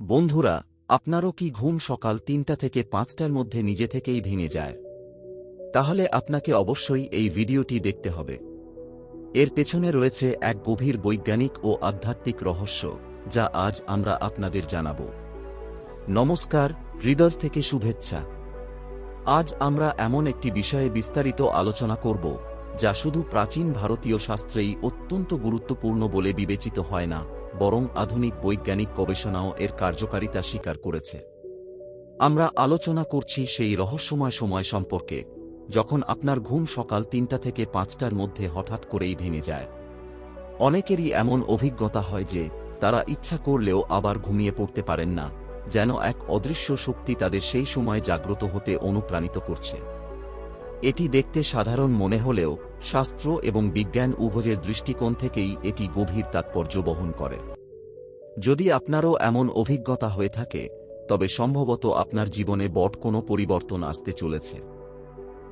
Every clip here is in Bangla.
বন্ধুরা, আপনারও কি ঘুম সকাল তিনটা থেকে পাঁচটার মধ্যে নিজে থেকেই ভেঙে যায়? তাহলে আপনাকে অবশ্যই এই ভিডিওটি দেখতে হবে। এর পেছনে রয়েছে এক গভীর বৈজ্ঞানিক ও আধ্যাত্মিক রহস্য, যা আজ আমরা আপনাদের জানাব। নমস্কার, হৃদয় থেকে শুভেচ্ছা। আজ আমরা এমন একটি বিষয়ে বিস্তারিত আলোচনা করব, যা শুধু প্রাচীন ভারতীয় শাস্ত্রেই অত্যন্ত গুরুত্বপূর্ণ বলে বিবেচিত হয় না। বরং আধুনিক বৈজ্ঞানিক গবেষণাও এর কার্যকারিতা স্বীকার করেছে। আমরা আলোচনা করছি সেই রহস্যময় সময় সম্পর্কে, যখন আপনার ঘুম সকাল তিনটা থেকে পাঁচটার মধ্যে হঠাৎ করেই ভেঙে যায়। অনেকেরই এমন অভিজ্ঞতা হয় যে, তারা ইচ্ছা করলেও আবার ঘুমিয়ে পড়তে পারেন না, যেন এক অদৃশ্য শক্তি তাদের সেই সময় জাগ্রত হতে অনুপ্রাণিত করছে। এটি দেখতে সাধারণ মনে হলেও, শাস্ত্র এবং বিজ্ঞান উভয়ের দৃষ্টিকোণ থেকেই এটি গভীর তাৎপর্য বহন করে। যদি আপনারও এমন অভিজ্ঞতা হয়ে থাকে, তবে সম্ভবত আপনার জীবনে বট কোনো পরিবর্তন আসতে চলেছে।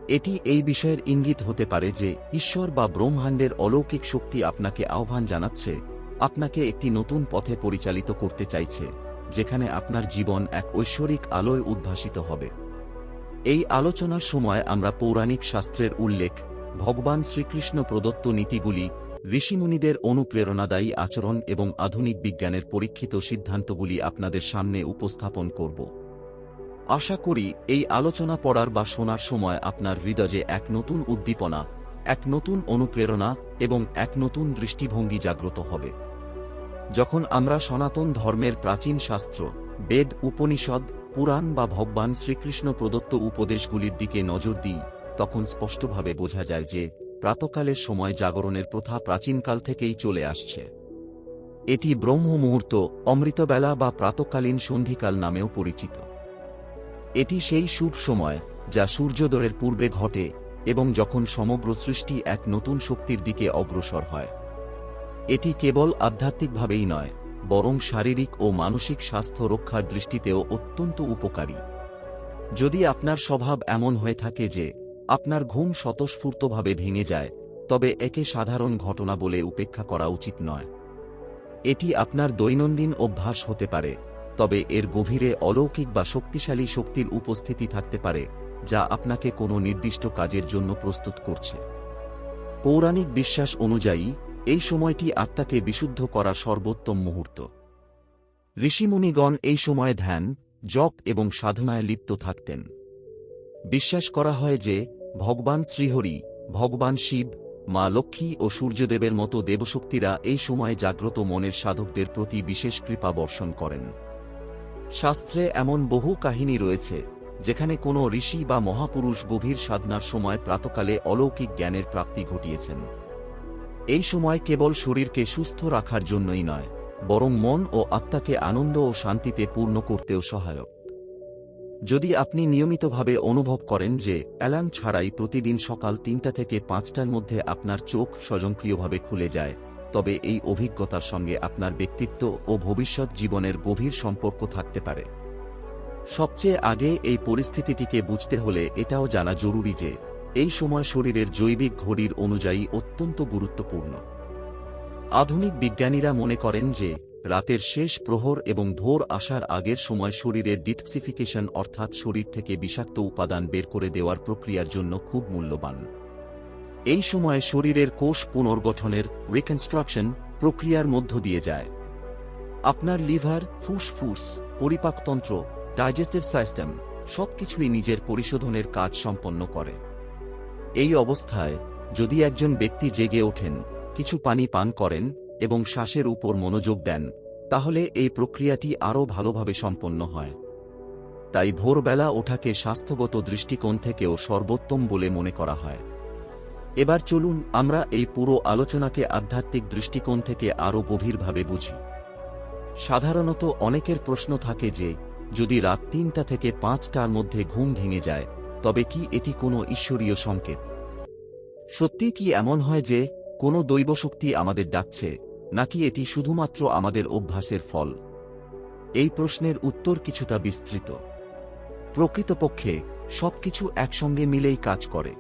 এটি এই বিষয়ের ইঙ্গিত হতে পারে যে, ঈশ্বর বা ব্রহ্মাণ্ডের অলৌকিক শক্তি আপনাকে আহ্বান জানাচ্ছে, আপনাকে একটি নতুন পথে পরিচালিত করতে চাইছে, যেখানে আপনার জীবন এক ঐশ্বরিক আলোয় উদ্ভাসিত হবে। এই আলোচনার সময় আমরা পৌরাণিক শাস্ত্রের উল্লেখ, ভগবান শ্রীকৃষ্ণ প্রদত্ত নীতিগুলি, ঋষিমুনিদের অনুপ্রেরণাদায়ী আচরণ এবং আধুনিক বিজ্ঞানের পরীক্ষিত সিদ্ধান্তগুলি আপনাদের সামনে উপস্থাপন করব। আশা করি এই আলোচনা পড়ার বা শোনার সময় আপনার হৃদয়ে এক নতুন উদ্দীপনা, এক নতুন অনুপ্রেরণা এবং এক নতুন দৃষ্টিভঙ্গি জাগ্রত হবে। যখন আমরা সনাতন ধর্মের প্রাচীন শাস্ত্র, বেদ, উপনিষদ পুরাণ বা ভগবান শ্রীকৃষ্ণ প্রদত্ত উপদেশগুলির দিকে নজর দিই, তখন স্পষ্টভাবে বোঝা যায় যে প্রাতকালের সময় জাগরণের প্রথা প্রাচীনকাল থেকেই চলে আসছে। এটি ব্রহ্ম মুহূর্ত অমৃতবেলা বা প্রাতকালীন সন্ধিকাল নামেও পরিচিত। এটি সেই শুভ সময় যা সূর্যোদয়ের পূর্বে ঘটে এবং যখন সমগ্র সৃষ্টি এক নতুন শক্তির দিকে অগ্রসর হয়। এটি কেবল আধ্যাত্মিকভাবেই নয় বরং শারীরিক ও মানসিক স্বাস্থ্য রক্ষার দৃষ্টিতেও অত্যন্ত উপকারী। যদি আপনার স্বভাব এমন হয়ে থাকে যে, আপনার ঘুম স্বতঃস্ফূর্তভাবে ভেঙে যায়, তবে একে সাধারণ ঘটনা বলে উপেক্ষা করা উচিত নয়। এটি আপনার দৈনন্দিন অভ্যাস হতে পারে, তবে এর গভীরে অলৌকিক বা শক্তিশালী শক্তির উপস্থিতি থাকতে পারে, যা আপনাকে কোনো নির্দিষ্ট কাজের জন্য প্রস্তুত করছে। পৌরাণিক বিশ্বাস অনুযায়ী এই সময়টি আত্মাকে বিশুদ্ধ করা সর্বোত্তম মুহূর্ত। ঋষিমুনিগণ এই সময় ধ্যান, জপ এবং সাধনায় লিপ্ত থাকতেন। বিশ্বাস করা হয় যে, ভগবান শ্রীহরি, ভগবান শিব, মা লক্ষ্মী ও সূর্যদেবের মতো দেবশক্তিরা এই সময় জাগ্রত মনের সাধকদের প্রতি বিশেষ কৃপা বর্ষণ করেন। শাস্ত্রে এমন বহু কাহিনী রয়েছে, যেখানে কোনো ঋষি বা মহাপুরুষ গভীর সাধনার সময় প্রাতকালে অলৌকিক জ্ঞানের প্রাপ্তি ঘটিয়েছেন। এই সময় কেবল শরীরকে সুস্থ রাখার জন্যই নয়, বরং মন ও আত্মাকে আনন্দ ও শান্তিতে পূর্ণ করতেও সহায়ক। যদি আপনি নিয়মিতভাবে অনুভব করেন যে অ্যালার্ম ছাড়াই প্রতিদিন সকাল তিনটা থেকে পাঁচটার মধ্যে আপনার চোখ স্বয়ংক্রিয়ভাবে খুলে যায়, তবে এই অভিজ্ঞতার সঙ্গে আপনার ব্যক্তিত্ব ও ভবিষ্যৎ জীবনের গভীর সম্পর্ক থাকতে পারে। সবচেয়ে আগে এই পরিস্থিতিটিকে বুঝতে হলে এটাও জানা জরুরি যে এই সময় শরীরের জৈবিক ঘড়ির অনুযায়ী অত্যন্ত গুরুত্বপূর্ণ। আধুনিক বিজ্ঞানীরা মনে করেন যে, রাতের শেষ প্রহর এবং ভোর আসার আগের সময় শরীরের ডিটক্সিফিকেশন অর্থাৎ শরীর থেকে বিষাক্ত উপাদান বের করে দেওয়ার প্রক্রিয়ার জন্য খুব মূল্যবান। এই সময়ে শরীরের কোষ পুনর্গঠনের রিকনস্ট্রাকশন প্রক্রিয়ার মধ্য দিয়ে যায়। আপনার লিভার, ফুসফুস, পরিপাকতন্ত্র, ডাইজেস্টিভ সিস্টেম সবকিছুই নিজের পরিশোধনের কাজ সম্পন্ন করে। এই অবস্থায়, যদি একজন ব্যক্তি জেগে ওঠেন, কিছু পানি পান করেন, এবং শ্বাসের উপর মনোযোগ দেন, তাহলে এই প্রক্রিয়াটি আরও ভালোভাবে সম্পন্ন হয়। তাই ভোরবেলা ওঠাকে স্বাস্থ্যগত দৃষ্টিকোণ থেকেও সর্বোত্তম বলে মনে করা হয়। এবার চলুন আমরা এই পুরো আলোচনাকে আধ্যাত্মিক দৃষ্টিকোণ থেকে আরও গভীরভাবে বুঝি। সাধারণত অনেকের প্রশ্ন থাকে যে, যদি রাত তিনটা থেকে পাঁচটার মধ্যে ঘুম ভেঙে যায়, তবে কি এটি কোনো ঈশ্বরীয় সংকেত? সত্যি কি এমন হয় যে, কোনো দৈবশক্তি আমাদের ডাকছে, নাকি এটি শুধুমাত্র আমাদের অভ্যাসের ফল? এই প্রশ্নের উত্তর কিছুটা বিস্তৃত। প্রকৃতপক্ষে, সবকিছু একসঙ্গে মিলেই কাজ করে।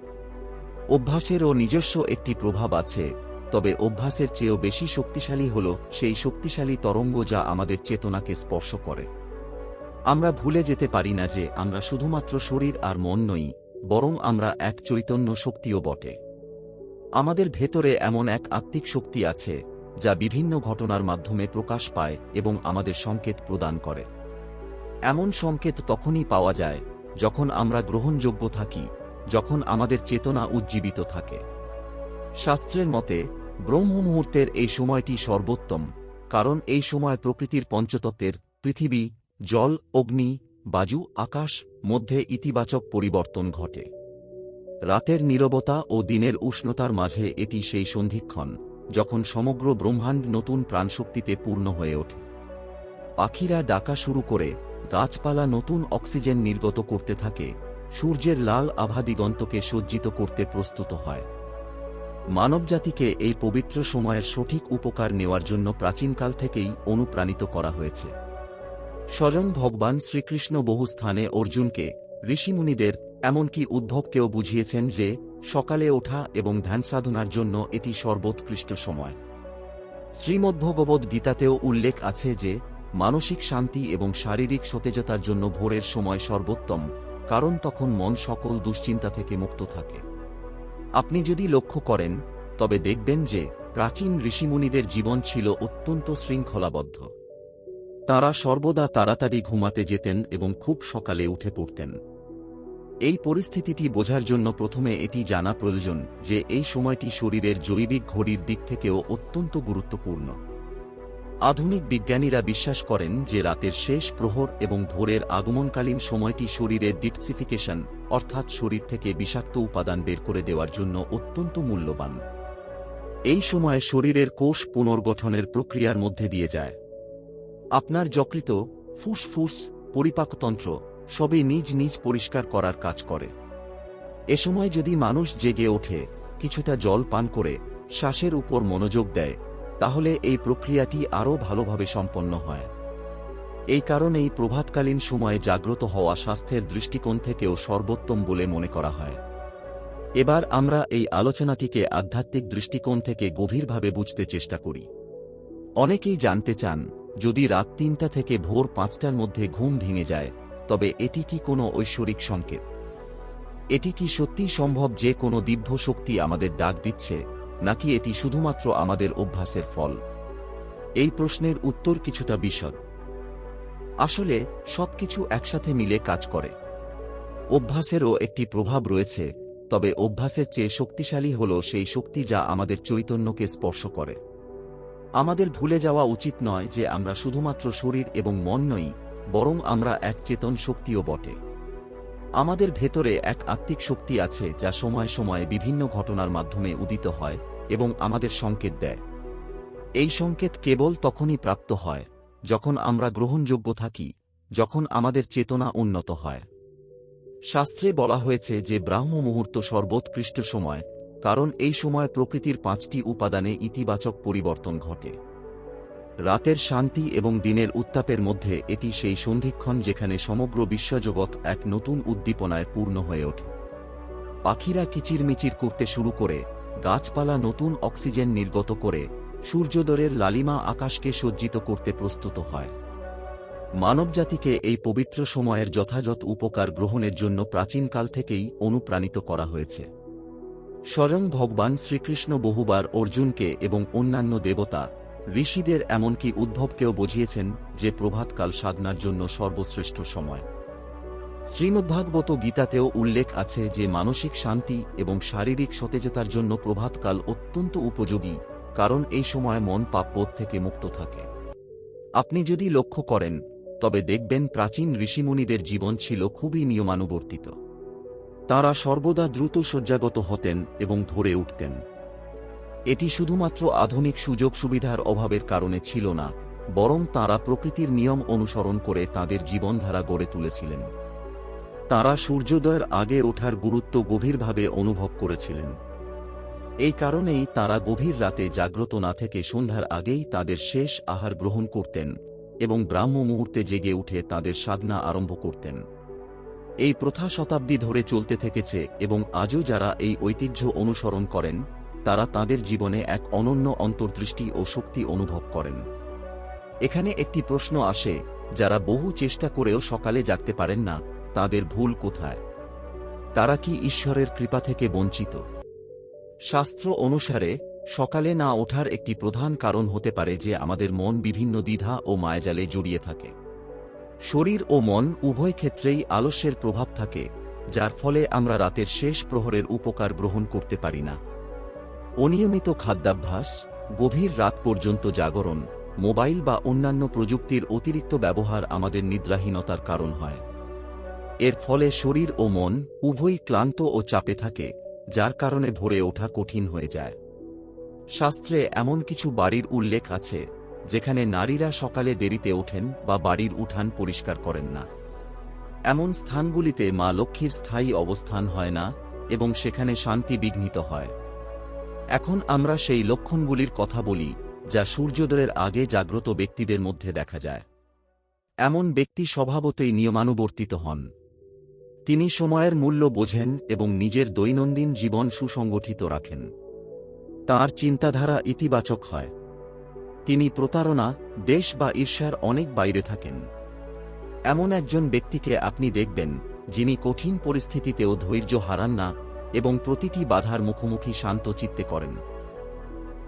অভ্যাসেরও নিজস্ব একটি প্রভাব আছে, তবে অভ্যাসের চেয়েও বেশি শক্তিশালী হল সেই শক্তিশালী তরঙ্গ যা আমাদের চেতনাকে স্পর্শ করে। আমরা ভুলে যেতে পারি না যে আমরা শুধুমাত্র শরীর আর মন নই, বরং আমরা এক চৈতন্য শক্তিও বটে। আমাদের ভেতরে এমন এক আত্মিক শক্তি আছে, যা বিভিন্ন ঘটনার মাধ্যমে প্রকাশ পায় এবং আমাদের সংকেত প্রদান করে। এমন সংকেত তখনই পাওয়া যায়, যখন আমরা গ্রহণযোগ্য থাকি, যখন আমাদের চেতনা উজ্জীবিত থাকে। শাস্ত্রের মতে ব্রহ্ম মুহূর্তের এই সময়টি সর্বোত্তম, কারণ এই সময় প্রকৃতির পঞ্চতত্ত্বের পৃথিবী, জল, অগ্নি, বাজু, আকাশ, মধ্যে ইতিবাচক পরিবর্তন ঘটে। রাতের নীরবতা ও দিনের উষ্ণতার মাঝে এটি সেই সন্ধিক্ষণ, যখন সমগ্র ব্রহ্মাণ্ড নতুন প্রাণশক্তিতে পূর্ণ হয়ে ওঠে। পাখিরা ডাকা শুরু করে, গাছপালা নতুন অক্সিজেন নির্গত করতে থাকে, সূর্যের লাল আভা দিগন্তকে সজ্জিত করতে প্রস্তুত হয়। মানবজাতিকে এই পবিত্র সময়ের সঠিক উপকার নেওয়ার জন্য প্রাচীনকাল থেকেই অনুপ্রাণিত করা হয়েছে। স্বয়ং ভগবান শ্রীকৃষ্ণ বহু স্থানে অর্জুনকে, ঋষিমুনিদের এমনকি উদ্ভবকেও বুঝিয়েছেন যে, সকালে ওঠা এবং ধ্যান সাধনার জন্য এটি সর্বোৎকৃষ্ট সময়। শ্রীমদ্ভগবদ গীতাতেও উল্লেখ আছে যে, মানসিক শান্তি এবং শারীরিক সতেজতার জন্য ভোরের সময় সর্বোত্তম, কারণ তখন মন সকল দুশ্চিন্তা থেকে মুক্ত থাকে। আপনি যদি লক্ষ্য করেন, তবে দেখবেন যে, প্রাচীন ঋষিমুনিদের জীবন ছিল অত্যন্ত শৃঙ্খলাবদ্ধ। তারা সর্বদা তাড়াতাড়ি ঘুমাতে যেতেন এবং খুব সকালে উঠে পড়তেন। এই পরিস্থিতিটি বোঝার জন্য প্রথমে এটি জানা প্রয়োজন যে এই সময়টি শরীরের জৈবিক ঘড়ির দিক থেকেও অত্যন্ত গুরুত্বপূর্ণ। আধুনিক বিজ্ঞানীরা বিশ্বাস করেন যে রাতের শেষ প্রহর এবং ভোরের আগমনকালীন সময়টি শরীরের ডিটক্সিফিকেশন, অর্থাৎ শরীর থেকে বিষাক্ত উপাদান বের করে দেওয়ার জন্য অত্যন্ত মূল্যবান। এই সময়ে শরীরের কোষ পুনর্গঠনের প্রক্রিয়ার মধ্যে দিয়ে যায়। আপনার যকৃত ফুসফুস পরিপাকতন্ত্র সবই নিজ নিজ পরিষ্কার করার কাজ করে। এ সময় যদি মানুষ জেগে ওঠে, কিছুটা জল পান করে, শ্বাসের উপর মনোযোগ দেয়, তাহলে এই প্রক্রিয়াটি আরও ভালোভাবে সম্পন্ন হয়। এই কারণেই প্রভাতকালীন সময়ে জাগ্রত হওয়া স্বাস্থ্যের দৃষ্টিকোণ থেকেও সর্বোত্তম বলে মনে করা হয়। এবার আমরা এই আলোচনাটিকে আধ্যাত্মিক দৃষ্টিকোণ থেকে গভীরভাবে বুঝতে চেষ্টা করি। অনেকেই জানতে চান, যদি রাত তিনটা থেকে ভোর পাঁচটার মধ্যে ঘুম ভেঙে যায় তবে এটি কি কোনো ঐশ্বরিক সংকেত? এটি কি সত্যিই সম্ভব যে কোনো দিব্য শক্তি আমাদের ডাক দিচ্ছে, নাকি এটি শুধুমাত্র আমাদের অভ্যাসের ফল? এই প্রশ্নের উত্তর কিছুটা বিশদ। আসলে, সবকিছু একসাথে মিলে কাজ করে। অভ্যাসেরও একটি প্রভাব রয়েছে, তবে অভ্যাসের চেয়ে শক্তিশালী হল সেই শক্তি যা আমাদের চৈতন্যকে স্পর্শ করে। আমাদের ভুলে যাওয়া উচিত নয় যে আমরা শুধুমাত্র শরীর এবং মন নই বরং আমরা এক চেতন শক্তিও বটে। আমাদের ভেতরে এক আত্মিক শক্তি আছে যা সময় সময়ে বিভিন্ন ঘটনার মাধ্যমে উদিত হয় এবং আমাদের সংকেত দেয়। এই সংকেত কেবল তখনই প্রাপ্ত হয় যখন আমরা গ্রহণযোগ্য থাকি, যখন আমাদের চেতনা উন্নত হয়। শাস্ত্রে বলা হয়েছে যে ব্রাহ্ম মুহূর্ত সর্বোৎকৃষ্ট সময়, কারণ এই সময় প্রকৃতির পাঁচটি উপাদানে ইতিবাচক পরিবর্তন ঘটে। রাতের শান্তি এবং দিনের উত্তাপের মধ্যে এটি সেই সন্ধিক্ষণ যেখানে সমগ্র বিশ্বজগৎ এক নতুন উদ্দীপনায় পূর্ণ হয়ে ওঠে। পাখিরা কিচিরমিচির করতে শুরু করে, গাছপালা নতুন অক্সিজেন নির্গত করে, সূর্যোদয়ের লালিমা আকাশকে সজ্জিত করতে প্রস্তুত হয়। মানবজাতিকে এই পবিত্র সময়ের যথাযথ উপকার গ্রহণের জন্য প্রাচীনকাল থেকেই অনুপ্রাণিত করা হয়েছে। স্বয়ং ভগবান শ্রীকৃষ্ণ বহুবার অর্জুনকে এবং অন্যান্য দেবতা ঋষিদের এমনকি উদ্ভবকেও বুঝিয়েছেন যে প্রভাতকাল সাধনার জন্য সর্বশ্রেষ্ঠ সময়। শ্রীমদ্ভাগবত গীতাতেও উল্লেখ আছে যে মানসিক শান্তি এবং শারীরিক সতেজতার জন্য প্রভাতকাল অত্যন্ত উপযোগী, কারণ এই সময় মন পাপবোধ থেকে মুক্ত থাকে। আপনি যদি লক্ষ্য করেন, তবে দেখবেন প্রাচীন ঋষিমুনিদের জীবন ছিল খুবই নিয়মানুবর্তিত। তারা সর্বদা দ্রুত শয্যাগত হতেন এবং ধরে উঠতেন। এটি শুধুমাত্র আধুনিক সুযোগ সুবিধার অভাবের কারণে ছিল না, বরং তাঁরা প্রকৃতির নিয়ম অনুসরণ করে তাদের জীবনধারা গড়ে তুলেছিলেন। তাঁরা সূর্যোদয়ের আগে ওঠার গুরুত্ব গভীরভাবে অনুভব করেছিলেন। এই কারণেই তাঁরা গভীর রাতে জাগ্রত না থেকে সন্ধ্যার আগেই তাদের শেষ আহার গ্রহণ করতেন এবং ব্রাহ্ম মুহূর্তে জেগে উঠে তাদের সাধনা আরম্ভ করতেন। এই প্রথা শতাব্দী ধরে চলতে থেকেছে এবং আজও যারা এই ঐতিহ্য অনুসরণ করেন তারা তাদের জীবনে এক অনন্য অন্তর্দৃষ্টি ও শক্তি অনুভব করেন। এখানে একটি প্রশ্ন আসে, যারা বহু চেষ্টা করেও সকালে জাগতে পারেন না, তাদের ভুল কোথায়? তারা কি ঈশ্বরের কৃপা থেকে বঞ্চিত? শাস্ত্র অনুসারে, সকালে না ওঠার একটি প্রধান কারণ হতে পারে যে আমাদের মন বিভিন্ন দ্বিধা ও মায়াজালে জড়িয়ে থাকে। শরীর ও মন উভয় ক্ষেত্রেই আলস্যের প্রভাব থাকে, যার ফলে আমরা রাতের শেষ প্রহরের উপকার গ্রহণ করতে পারি না। অনিয়মিত খাদ্যাভ্যাস, গভীর রাত পর্যন্ত জাগরণ, মোবাইল বা অন্যান্য প্রযুক্তির অতিরিক্ত ব্যবহার আমাদের নিদ্রাহীনতার কারণ হয়। এর ফলে শরীর ও মন উভয়ই ক্লান্ত ও চাপে থাকে, যার কারণে ভরে ওঠা কঠিন হয়ে যায়। শাস্ত্রে এমন কিছু বাড়ির উল্লেখ আছে, যেখানে নারীরা সকালে দেরিতে ওঠেন বা বাড়ির উঠান পরিষ্কার করেন না। এমন স্থানগুলিতে মা লক্ষ্মীর স্থায়ী অবস্থান হয় না এবং সেখানে শান্তি বিঘ্নিত হয়। এখন আমরা সেই লক্ষণগুলির কথা বলি, যা সূর্যোদয়ের আগে জাগ্রত ব্যক্তিদের মধ্যে দেখা যায়। এমন ব্যক্তি স্বভাবতই নিয়মানুবর্তিত হন। তিনি সময়ের মূল্য বোঝেন এবং নিজের দৈনন্দিন জীবন সুসংগঠিত রাখেন। তার চিন্তাধারা ইতিবাচক হয়। তিনি প্রতারণা, দেশ বা ঈর্ষার অনেক বাইরে থাকেন। এমন একজন ব্যক্তিকে আপনি দেখবেন, যিনি কঠিন পরিস্থিতিতেও ধৈর্য হারান না এবং প্রতিটি বাধার মুখোমুখি শান্ত চিত্তে করেন।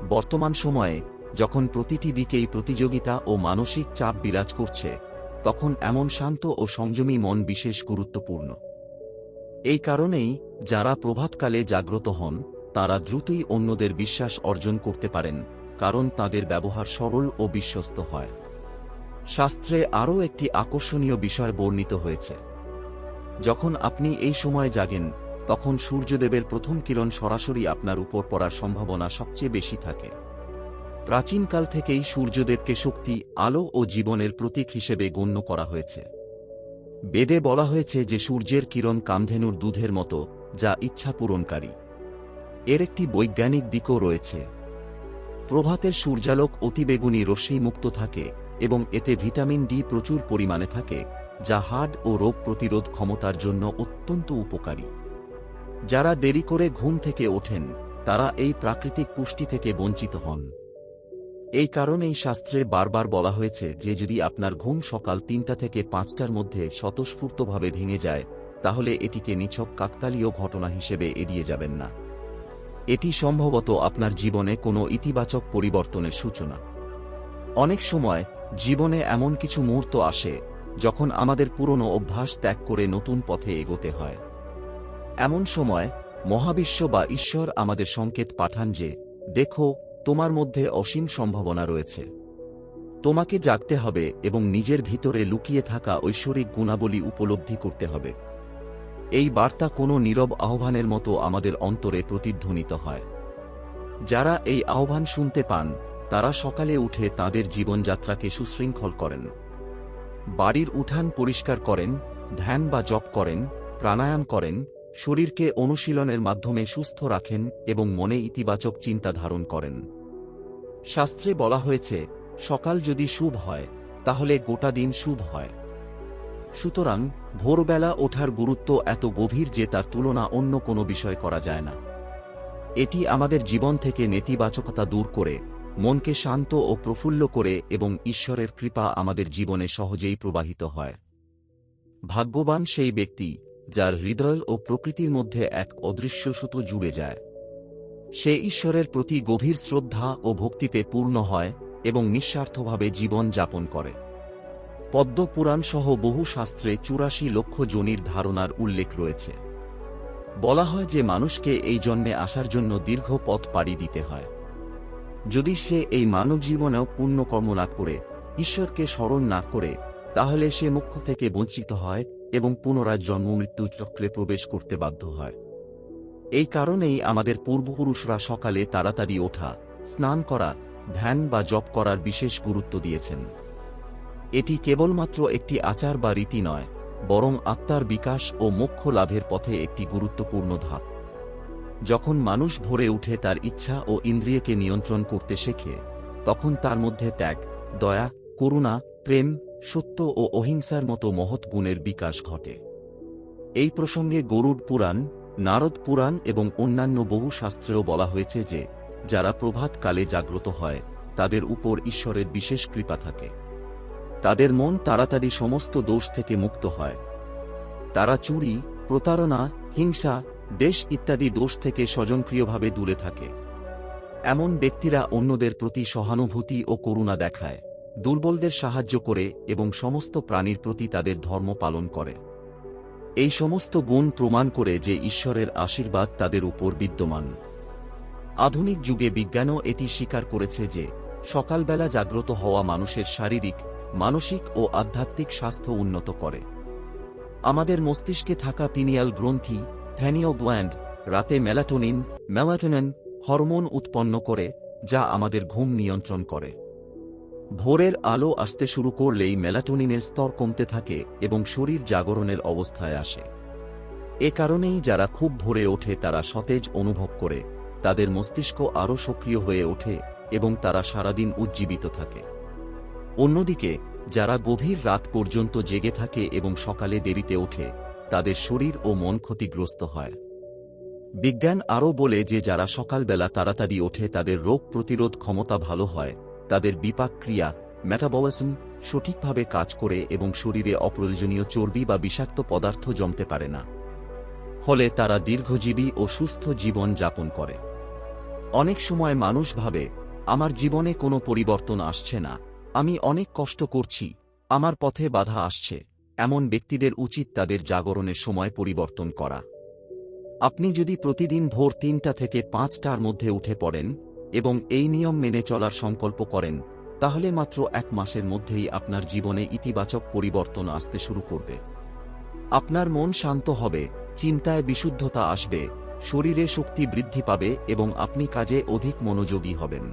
বর্তমান সময়ে, যখন প্রতিটি দিকেই প্রতিযোগিতা ও মানসিক চাপ বিরাজ করছে, তখন এমন শান্ত ও সংযমী মন বিশেষ গুরুত্বপূর্ণ। এই কারণেই, যারা প্রভাতকালে জাগ্রত হন, তারা দ্রুতই অন্যদের বিশ্বাস অর্জন করতে পারেন, কারণ তাদের ব্যবহার সরল ও বিশ্বস্ত হয়। শাস্ত্রে আরও একটি আকর্ষণীয় বিষয় বর্ণিত হয়েছে। যখন আপনি এই সময় জাগেন তখন সূর্যদেবের প্রথম কিরণ সরাসরি আপনার উপর পড়ার সম্ভাবনা সবচেয়ে বেশি থাকে। প্রাচীনকাল থেকেই সূর্যদেবকে শক্তি, আলো ও জীবনের প্রতীক হিসেবে গণ্য করা হয়েছে। বেদে বলা হয়েছে যে সূর্যের কিরণ কামধেনুর দুধের মতো, যা ইচ্ছা পূরণকারী। এর একটি বৈজ্ঞানিক দিকও রয়েছে। প্রভাতের সূর্যালোক অতিবেগুনি রশ্মি মুক্ত থাকে এবং এতে ভিটামিন ডি প্রচুর পরিমাণে থাকে, যা হার্ট ও রোগ প্রতিরোধ ক্ষমতার জন্য অত্যন্ত উপকারী। যারা দেরি করে ঘুম থেকে ওঠেন, তারা এই প্রাকৃতিক পুষ্টি থেকে বঞ্চিত হন। এই কারণেই শাস্ত্রে বারবার বলা হয়েছে যে যদি আপনার ঘুম সকাল তিনটা থেকে পাঁচটার মধ্যে স্বতঃস্ফূর্তভাবে ভেঙে যায়, তাহলে এটিকে নিছক কাকতালীয় ঘটনা হিসেবে এড়িয়ে যাবেন না। এটি সম্ভবত আপনার জীবনে কোনো ইতিবাচক পরিবর্তনের সূচনা। অনেক সময় জীবনে এমন কিছু মুহূর্ত আসে, যখন আমাদের পুরনো অভ্যাস ত্যাগ করে নতুন পথে এগোতে হয়। এমন সময় মহাবিশ্ব বা ঈশ্বর আমাদের সংকেত পাঠান যে, দেখো, তোমার মধ্যে অসীম সম্ভাবনা রয়েছে। তোমাকে জাগতে হবে এবং নিজের ভিতরে লুকিয়ে থাকা ঐশ্বরিক গুণাবলী উপলব্ধি করতে হবে। এই বার্তা কোনো নীরব আহ্বানের মতো আমাদের অন্তরে প্রতিধ্বনিত হয়। যারা এই আহ্বান শুনতে পান, তারা সকালে উঠে তাদের জীবনযাত্রাকে সুশৃঙ্খল করেন। বাড়ির উঠান পরিষ্কার করেন, ধ্যান বা জপ করেন, প্রাণায়াম করেন শরীরকে অনুশীলনের মাধ্যমে সুস্থ রাখেন এবং মনে ইতিবাচক চিন্তা ধারণ করেন। শাস্ত্রে বলা হয়েছে, সকাল যদি শুভ হয়, তাহলে গোটা দিন শুভ হয়। সুতরাং, ভোরবেলা ওঠার গুরুত্ব এত গভীর যে তার তুলনা অন্য কোনো বিষয় করা যায় না। এটি আমাদের জীবন থেকে নেতিবাচকতা দূর করে, মনকে শান্ত ও প্রফুল্ল করে এবং ঈশ্বরের কৃপা আমাদের জীবনে সহজেই প্রবাহিত হয়। ভাগ্যবান সেই ব্যক্তি যার হৃদয় ও প্রকৃতির মধ্যে এক অদৃশ্য সুতো জুড়ে যায়। সে ঈশ্বরের প্রতি গভীর শ্রদ্ধা ও ভক্তিতে পূর্ণ হয় এবং নিঃস্বার্থভাবে জীবন যাপন করে। পদ্মপুরাণ সহ বহু শাস্ত্রে চুরাশি লক্ষ জনির ধারণার উল্লেখ রয়েছে। বলা হয় যে মানুষকে এই জন্মে আসার জন্য দীর্ঘ পথ পাড়ি দিতে হয়। যদি সে এই মানব জীবনেও পুণ্যকর্ম না করে, ঈশ্বরকে স্মরণ না করে, তাহলে সে মুখ্য থেকে বঞ্চিত হয় এবং পুনরায় জন্ম মৃত্যু চক্রে প্রবেশ করতে বাধ্য হয়। এই কারণেই আমাদের পূর্বপুরুষরা সকালে তাড়াতাড়ি ওঠা, স্নান করা, ধ্যান বা জপ করার বিশেষ গুরুত্ব দিয়েছেন। এটি কেবলমাত্র একটি আচার বা রীতি নয়, বরং আত্মার বিকাশ ও মোক্ষ লাভের পথে একটি গুরুত্বপূর্ণ ধাপ। যখন মানুষ ভোরে উঠে তার ইচ্ছা ও ইন্দ্রিয়কে নিয়ন্ত্রণ করতে শেখে, তখন তার মধ্যে ত্যাগ, দয়া, করুণা, প্রেম সত্য ও অহিংসার মতো মহৎ গুণের বিকাশ ঘটে। এই প্রসঙ্গে গরুড় পুরাণ, নারদ পুরাণ এবং অন্যান্য বহু শাস্ত্রেও বলা হয়েছে যে, যারা প্রভাতকালে জাগ্রত হয়, তাদের উপর ঈশ্বরের বিশেষ কৃপা থাকে। তাদের মন তাড়াতাড়ি সমস্ত দোষ থেকে মুক্ত হয়। তারা চুরি, প্রতারণা, হিংসা, দেশ ইত্যাদি দোষ থেকে স্বজনক্রিয়ভাবে দূরে থাকে। এমন ব্যক্তিরা অন্যদের প্রতি সহানুভূতি ও করুণা দেখায়। দুর্বলদের সাহায্য করে এবং সমস্ত প্রাণীর প্রতি তাদের ধর্ম পালন করে। এই সমস্ত গুণ প্রমাণ করে যে ঈশ্বরের আশীর্বাদ তাদের উপর বিদ্যমান। আধুনিক যুগে বিজ্ঞানও এটি স্বীকার করেছে যে, সকালবেলা জাগ্রত হওয়া মানুষের শারীরিক, মানসিক ও আধ্যাত্মিক স্বাস্থ্য উন্নত করে। আমাদের মস্তিষ্কে থাকা পিনিয়াল গ্রন্থি ফ্যানিও গ্ল্যান্ড, রাতে মেলাটোনিন মেলাটোনিন, হরমোন উৎপন্ন করে, যা আমাদের ঘুম নিয়ন্ত্রণ করে। ভোরের আলো আসতে শুরু করলেই মেলাটোনিনের স্তর কমতে থাকে এবং শরীর জাগরণের অবস্থায় আসে। এ কারণেই যারা খুব ভোরে ওঠে তারা সতেজ অনুভব করে, তাদের মস্তিষ্ক আরও সক্রিয় হয়ে ওঠে এবং তারা সারাদিন উজ্জীবিত থাকে। অন্যদিকে, যারা গভীর রাত পর্যন্ত জেগে থাকে এবং সকালে দেরিতে ওঠে, তাদের শরীর ও মন ক্ষতিগ্রস্ত হয়। বিজ্ঞান আরও বলে যে যারা সকালবেলা তাড়াতাড়ি ওঠে তাদের রোগ প্রতিরোধ ক্ষমতা ভালো হয় তাদের বিপাক ক্রিয়া মেটাবলিজম সঠিকভাবে কাজ করে এবং শরীরে অপ্রয়োজনীয় চর্বি বা বিষাক্ত পদার্থ জমতে পারে না। ফলে তারা দীর্ঘজীবী ও সুস্থ জীবন যাপন করে। অনেক সময় মানুষ ভাবে, আমার জীবনে কোনো পরিবর্তন আসছে না। আমি অনেক কষ্ট করছি। আমার পথে বাধা আসছে। এমন ব্যক্তিদের উচিত তাদের জাগরণের সময় পরিবর্তন করা। আপনি যদি প্রতিদিন ভোর তিনটা থেকে পাঁচটার মধ্যে উঠে পড়েন এবং এই নিয়ম মেনে চলার সংকল্প করেন, তাহলে মাত্র এক মাসের মধ্যেই আপনার জীবনে ইতিবাচক পরিবর্তন আসতে শুরু করবে। আপনার মন শান্ত হবে, চিন্তায় বিশুদ্ধতা আসবে, শরীরে শক্তি বৃদ্ধি পাবে এবং আপনি কাজে অধিক মনোযোগী হবেন।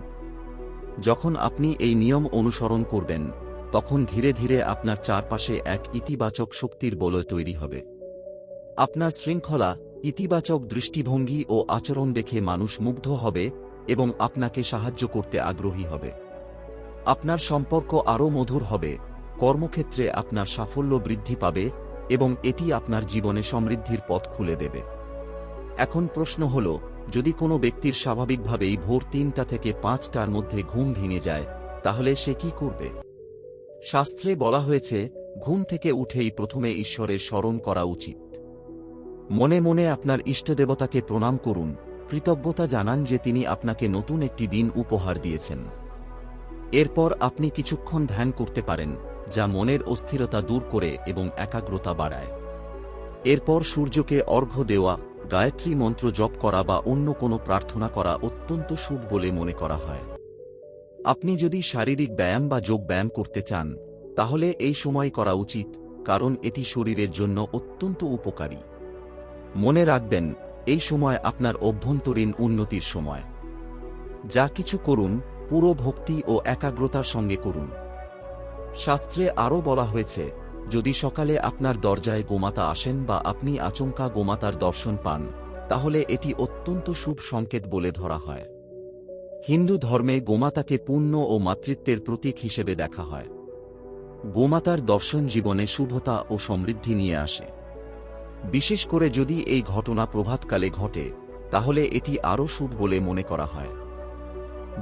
যখন আপনি এই নিয়ম অনুসরণ করবেন, তখন ধীরে ধীরে আপনার চারপাশে এক ইতিবাচক শক্তির বলয় তৈরি হবে। আপনার শৃঙ্খলা, ইতিবাচক দৃষ্টিভঙ্গি ও আচরণ দেখে মানুষ মুগ্ধ হবে এবং আপনাকে সাহায্য করতে আগ্রহী হবে। আপনার সম্পর্ক আরও মধুর হবে, কর্মক্ষেত্রে আপনার সাফল্য বৃদ্ধি পাবে এবং এটি আপনার জীবনে সমৃদ্ধির পথ খুলে দেবে। এখন প্রশ্ন হল, যদি কোনো ব্যক্তির স্বাভাবিকভাবেই ভোর তিনটা থেকে পাঁচটার মধ্যে ঘুম ভেঙে যায়, তাহলে সে কি করবে? শাস্ত্রে বলা হয়েছে, ঘুম থেকে উঠেই প্রথমে ঈশ্বরের স্মরণ করা উচিত। মনে মনে আপনার ইষ্টদেবতাকে প্রণাম করুন কৃতজ্ঞতা জানান যে তিনি আপনাকে নতুন একটি দিন উপহার দিয়েছেন। এরপর আপনি কিছুক্ষণ ধ্যান করতে পারেন, যা মনের অস্থিরতা দূর করে এবং একাগ্রতা বাড়ায়। এরপর সূর্যকে অর্ঘ্য দেওয়া, গায়ত্রী মন্ত্র জপ করা বা অন্য কোনো প্রার্থনা করা অত্যন্ত শুভ বলে মনে করা হয়। আপনি যদি শারীরিক ব্যায়াম বা যোগ ব্যায়াম করতে চান, তাহলে এই সময় করা উচিত, কারণ এটি শরীরের জন্য অত্যন্ত উপকারী। মনে রাখবেন এই সময় আপনার অভ্যন্তরীণ উন্নতির সময়। যা কিছু করুন, পুরো ভক্তি ও একাগ্রতার সঙ্গে করুন। শাস্ত্রে আরও বলা হয়েছে, যদি সকালে আপনার দরজায় গোমাতা আসেন বা আপনি আচমকা গোমাতার দর্শন পান, তাহলে এটি অত্যন্ত শুভ সংকেত বলে ধরা হয়। হিন্দু ধর্মে গোমাতাকে পুণ্য ও মাতৃত্বের প্রতীক হিসেবে দেখা হয়। গোমাতার দর্শন জীবনে শুভতা ও সমৃদ্ধি নিয়ে আসে। বিশেষ করে যদি এই ঘটনা প্রভাতকালে ঘটে, তাহলে এটি আরও শুভ বলে মনে করা হয়।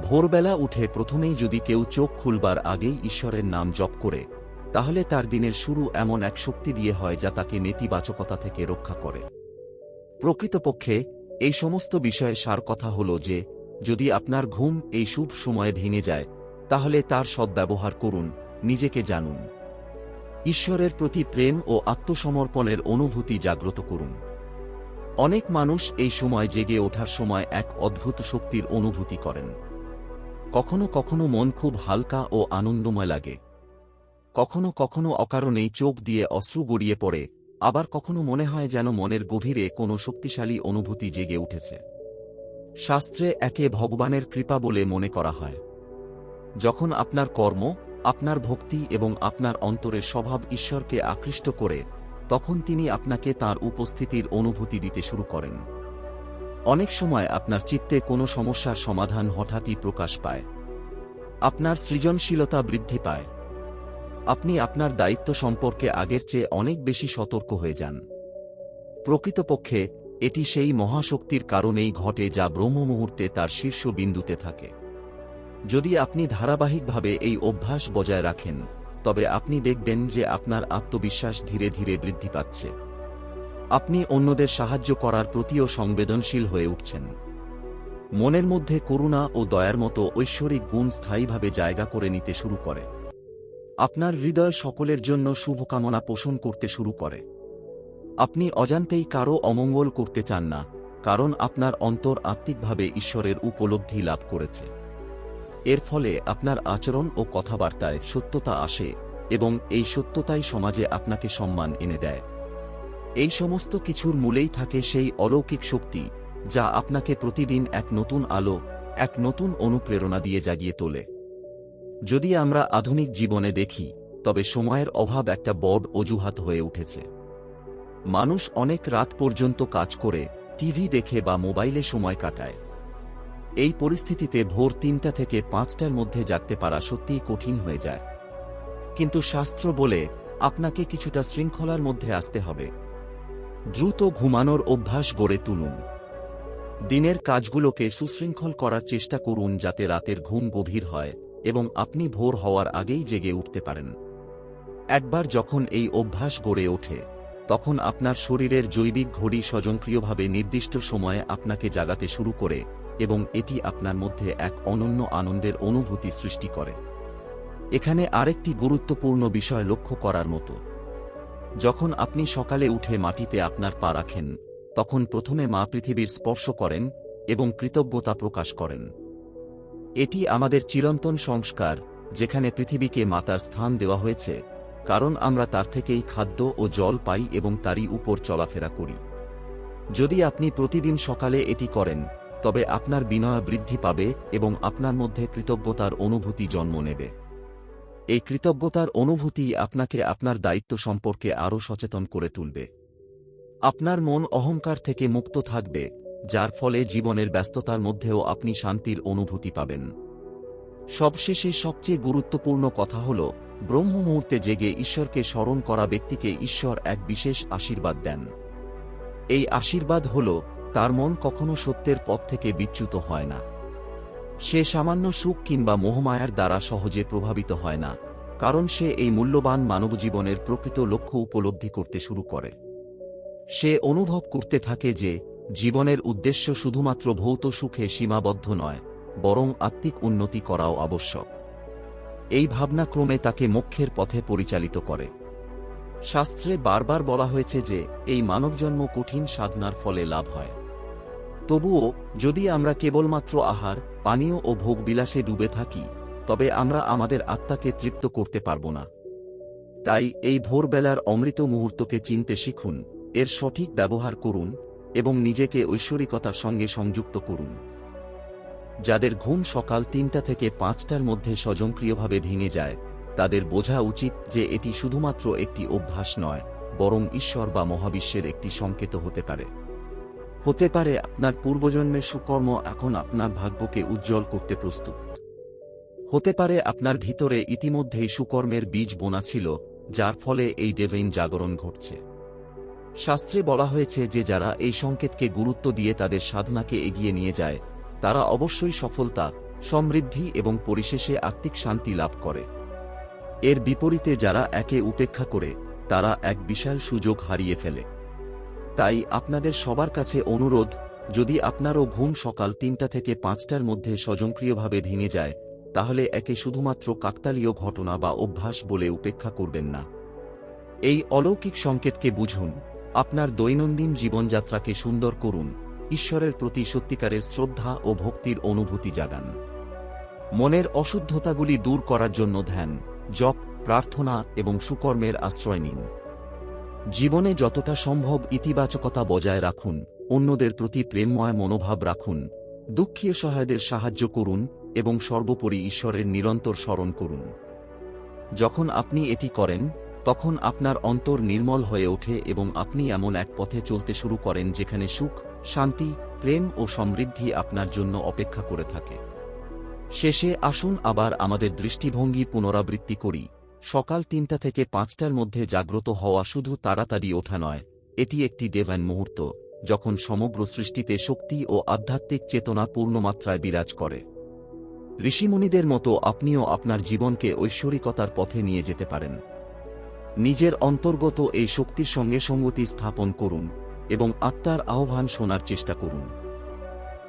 ভোরবেলা উঠে প্রথমেই যদি কেউ চোখ খুলবার আগেই ঈশ্বরের নাম জপ করে, তাহলে তার দিনের শুরু এমন এক শক্তি দিয়ে হয় যা তাকে নেতিবাচকতা থেকে রক্ষা করে। প্রকৃতপক্ষে, এই সমস্ত বিষয়ে সার কথা হল যে, যদি আপনার ঘুম এই শুভ সময়ে ভেঙে যায়, তাহলে তার সদ্ব্যবহার করুন, নিজেকে জানুন। ঈশ্বরের প্রতি প্রেম ও আত্মসমর্পণের অনুভূতি জাগ্রত করুন। অনেক মানুষ এই সময় জেগে ওঠার সময় এক অদ্ভুত শক্তির অনুভূতি করেন। কখনো কখনো মন খুব হালকা ও আনন্দময় লাগে। কখনো কখনো অকারণেই চোখ দিয়ে অশ্রু গড়িয়ে পড়ে, আবার কখনো মনে হয় যেন মনের গভীরে কোনো শক্তিশালী অনুভূতি জেগে উঠেছে। শাস্ত্রে একে ভগবানের কৃপা বলে মনে করা হয়। যখন আপনার কর্ম আপনার ভক্তি এবং আপনার অন্তরের স্বভাব ঈশ্বরকে আকৃষ্ট করে, তখন তিনি আপনাকে তার উপস্থিতির অনুভূতি দিতে শুরু করেন। অনেক সময় আপনার চিত্তে কোনো সমস্যার সমাধান হঠাৎই প্রকাশ পায়। আপনার সৃজনশীলতা বৃদ্ধি পায়। আপনি আপনার দায়িত্ব সম্পর্কে আগের চেয়ে অনেক বেশি সতর্ক হয়ে যান। প্রকৃতপক্ষে, এটি সেই মহাশক্তির কারণেই ঘটে যা ব্রহ্ম মুহূর্তে তার শীর্ষ বিন্দুতে থাকে। যদি আপনি ধারাবাহিকভাবে এই অভ্যাস বজায় রাখেন, তবে আপনি দেখবেন যে আপনার আত্মবিশ্বাস ধীরে ধীরে বৃদ্ধি পাচ্ছে। আপনি অন্যদের সাহায্য করার প্রতিও সংবেদনশীল হয়ে উঠছেন। মনের মধ্যে করুণা ও দয়ার মতো ঐশ্বরিক গুণ স্থায়ীভাবে জায়গা করে নিতে শুরু করে। আপনার হৃদয় সকলের জন্য শুভকামনা পোষণ করতে শুরু করে। আপনি অজান্তেই কারও অমঙ্গল করতে চান না, কারণ আপনার অন্তর আত্মিকভাবে ঈশ্বরের উপলব্ধি লাভ করেছে। এর ফলে আপনার আচরণ ও কথাবার্তায় সত্যতা আসে এবং এই সত্যতাই সমাজে আপনাকে সম্মান এনে দেয়। এই সমস্ত কিছুর মূলেই থাকে সেই অলৌকিক শক্তি, যা আপনাকে প্রতিদিন এক নতুন আলো, এক নতুন অনুপ্রেরণা দিয়ে জাগিয়ে তোলে। যদি আমরা আধুনিক জীবনে দেখি, তবে সময়ের অভাব একটা বড় অজুহাত হয়ে উঠেছে। মানুষ অনেক রাত পর্যন্ত কাজ করে, টিভি দেখে বা মোবাইলে সময় কাটায়। এই পরিস্থিতিতে ভোর তিনটা থেকে পাঁচটার মধ্যে জাগতে পারা সত্যিই কঠিন হয়ে যায়। কিন্তু শাস্ত্র বলে, আপনাকে কিছুটা শৃঙ্খলার মধ্যে আসতে হবে। দ্রুত ঘুমানোর অভ্যাস গড়ে তুলুন। দিনের কাজগুলোকে সুশৃঙ্খল করার চেষ্টা করুন যাতে রাতের ঘুম গভীর হয় এবং আপনি ভোর হওয়ার আগেই জেগে উঠতে পারেন। একবার যখন এই অভ্যাস গড়ে ওঠে, তখন আপনার শরীরের জৈবিক ঘড়ি স্বয়ংক্রিয়ভাবে নির্দিষ্ট সময়ে আপনাকে জাগাতে শুরু করে এবং এটি আপনার মধ্যে এক অনন্য আনন্দের অনুভূতি সৃষ্টি করে। এখানে আরেকটি গুরুত্বপূর্ণ বিষয় লক্ষ্য করার মতো। যখন আপনি সকালে উঠে মাটিতে আপনার পা রাখেন, তখন প্রথমে মা পৃথিবীর স্পর্শ করেন এবং কৃতজ্ঞতা প্রকাশ করেন। এটি আমাদের চিরন্তন সংস্কার, যেখানে পৃথিবীকে মাতার স্থান দেওয়া হয়েছে, কারণ আমরা তার থেকেই খাদ্য ও জল পাই এবং তারই উপর চলাফেরা করি। যদি আপনি প্রতিদিন সকালে এটি করেন তবে আপনার বিনয় বৃদ্ধি পাবে এবং আপনার মধ্যে কৃতজ্ঞতার অনুভূতি জন্ম নেবে। এই কৃতজ্ঞতার অনুভূতি আপনাকে আপনার দায়িত্ব সম্পর্কে আরও সচেতন করে তুলবে। আপনার মন অহংকার থেকে মুক্ত থাকবে, যার ফলে জীবনের ব্যস্ততার মধ্যেও আপনি শান্তির অনুভূতি পাবেন। সবশেষে সবচেয়ে গুরুত্বপূর্ণ কথা হল ব্রহ্ম মুহূর্তে জেগে ঈশ্বরকে স্মরণ করা ব্যক্তিকে ঈশ্বর এক বিশেষ আশীর্বাদ দেন। এই আশীর্বাদ হল তার মন কখনো সত্যের পথ থেকে বিচ্যুত হয় না। সে সামান্য সুখ কিংবা মোহমায়ার দ্বারা সহজে প্রভাবিত হয় না, কারণ সে এই মূল্যবান মানবজীবনের প্রকৃত লক্ষ্য উপলব্ধি করতে শুরু করে। সে অনুভব করতে থাকে যে, জীবনের উদ্দেশ্য শুধুমাত্র ভৌত সুখে সীমাবদ্ধ নয়, বরং আত্মিক উন্নতি করাও আবশ্যক। এই ভাবনা ক্রমে তাকে মোক্ষের পথে পরিচালিত করে। শাস্ত্রে বারবার বলা হয়েছে যে, এই মানবজন্ম কঠিন সাধনার ফলে লাভ হয়। তবুও, যদি আমরা কেবলমাত্র আহার, পানীয় ও ভোগবিলাসে ডুবে থাকি, তবে আমরা আমাদের আত্মাকে তৃপ্ত করতে পারব না। তাই এই ভোরবেলার অমৃত মুহূর্তকে চিনতে শিখুন, এর সঠিক ব্যবহার করুন, এবং নিজেকে ঐশ্বরিকতার সঙ্গে সংযুক্ত করুন। যাদের ঘুম সকাল তিনটা থেকে পাঁচটার মধ্যে স্বয়ংক্রিয়ভাবে ভেঙে যায়, তাদের বোঝা উচিত যে এটি শুধুমাত্র একটি অভ্যাস নয়, বরং ঈশ্বর বা মহাবিশ্বের একটি সংকেত হতে পারে। হতে পারে আপনার পূর্বজন্মের সুকর্ম এখন আপনার ভাগ্যকে উজ্জ্বল করতে প্রস্তুত। হতে পারে আপনার ভিতরে ইতিমধ্যেই সুকর্মের বীজ বোনা ছিল, যার ফলে এই ডেভেইন জাগরণ ঘটছে। শাস্ত্রে বলা হয়েছে যে যারা এই সংকেতকে গুরুত্ব দিয়ে তাদের সাধনাকে এগিয়ে নিয়ে যায়, তারা অবশ্যই সফলতা, সমৃদ্ধি এবং পরিশেষে আত্মিক শান্তি লাভ করে। এর বিপরীতে যারা একে উপেক্ষা করে, তারা এক বিশাল সুযোগ হারিয়ে ফেলে। তাই আপনাদের সবার কাছে অনুরোধ, যদি আপনারও ঘুম সকাল তিনটা থেকে পাঁচটার মধ্যে স্বয়ংক্রিয়ভাবে ভেঙে যায়, তাহলে একে শুধুমাত্র কাকতালীয় ঘটনা বা অভ্যাস বলে উপেক্ষা করবেন না। এই অলৌকিক সংকেতকে বুঝুন, আপনার দৈনন্দিন জীবনযাত্রাকে সুন্দর করুন, ঈশ্বরের প্রতি সত্যিকারের শ্রদ্ধা ও ভক্তির অনুভূতি জাগান। মনের অশুদ্ধতাগুলি দূর করার জন্য ধ্যান, জপ, প্রার্থনা এবং সুকর্মের আশ্রয় নিন। জীবনে যতটা সম্ভব ইতিবাচকতা বজায় রাখুন, অন্যদের প্রতি প্রেমময় মনোভাব রাখুন দুঃখী সহায়দের সাহায্য করুন এবং সর্বোপরি ঈশ্বরের নিরন্তর স্মরণ করুন। যখন আপনি এটি করেন, তখন আপনার অন্তর নির্মল হয়ে ওঠে এবং আপনি এমন এক পথে চলতে শুরু করেন যেখানে সুখ, শান্তি, প্রেম ও সমৃদ্ধি আপনার জন্য অপেক্ষা করে থাকে। শেষে আসুন আবার আমাদের দৃষ্টিভঙ্গি পুনরাবৃত্তি করি। সকাল তিনটা থেকে পাঁচটার মধ্যে জাগ্রত হওয়া শুধু তাড়াতাড়ি ওঠা নয়, এটি একটি দেবান মুহূর্ত, যখন সমগ্র সৃষ্টিতে শক্তি ও আধ্যাত্মিক চেতনা পূর্ণমাত্রায় বিরাজ করে। ঋষিমুনিদের মতো আপনিও আপনার জীবনকে ঐশ্বরিকতার পথে নিয়ে যেতে পারেন। নিজের অন্তর্গত এই শক্তির সঙ্গে সঙ্গতি স্থাপন করুন এবং আত্মার আহ্বান শোনার চেষ্টা করুন।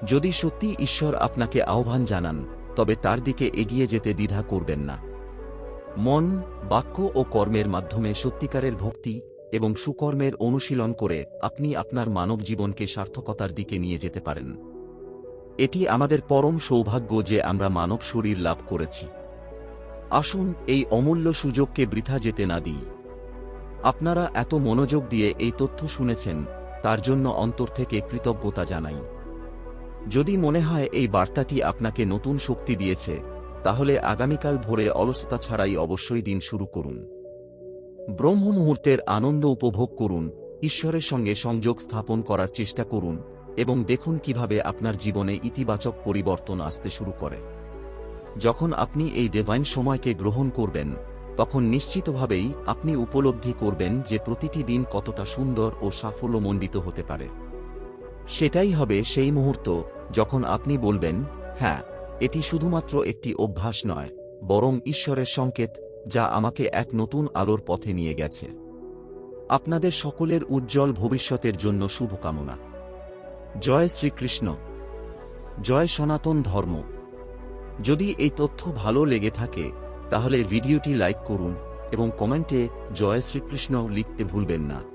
যদি সত্যি ঈশ্বর আপনাকে আহ্বান জানান, তবে তার দিকে এগিয়ে যেতে দ্বিধা করবেন না। মন, বাক্য ও কর্মের মাধ্যমে সত্যিকারের ভক্তি এবং সুকর্মের অনুশীলন করে আপনি আপনার মানব জীবনকে সার্থকতার দিকে নিয়ে যেতে পারেন। এটি আমাদের পরম সৌভাগ্য যে আমরা মানব শরীর লাভ করেছি। আসুন এই অমূল্য সুযোগকে বৃথা যেতে না দিই। আপনারা এত মনোযোগ দিয়ে এই তথ্য শুনেছেন, তার জন্য অন্তর থেকে কৃতজ্ঞতা জানাই। যদি মনে হয় এই বার্তাটি আপনাকে নতুন শক্তি দিয়েছে তাহলে আগামীকাল ভোরে অলসতা ছাড়াই অবশ্যই দিন শুরু করুন। ব্রহ্ম মুহূর্তের আনন্দ উপভোগ করুন, ঈশ্বরের সঙ্গে সংযোগ স্থাপন করার চেষ্টা করুন, এবং দেখুন কীভাবে আপনার জীবনে ইতিবাচক পরিবর্তন আসতে শুরু করে। যখন আপনি এই ডিভাইন সময়কে গ্রহণ করবেন, তখন নিশ্চিতভাবেই আপনি উপলব্ধি করবেন যে প্রতিটি দিন কতটা সুন্দর ও সাফল্যমণ্ডিত হতে পারে। সেটাই হবে সেই মুহূর্ত যখন আপনি বলবেন হ্যাঁ এটি শুধুমাত্র একটি অভ্যাস নয়, বরং ঈশ্বরের সংকেত, যা আমাকে এক নতুন আলোর পথে নিয়ে গেছে। আপনাদের সকলের উজ্জ্বল ভবিষ্যতের জন্য শুভকামনা। জয় শ্রীকৃষ্ণ। জয় সনাতন ধর্ম। যদি এই তথ্য ভালো লেগে থাকে, তাহলে ভিডিওটি লাইক করুন এবং কমেন্টে জয় শ্রীকৃষ্ণ লিখতে ভুলবেন না।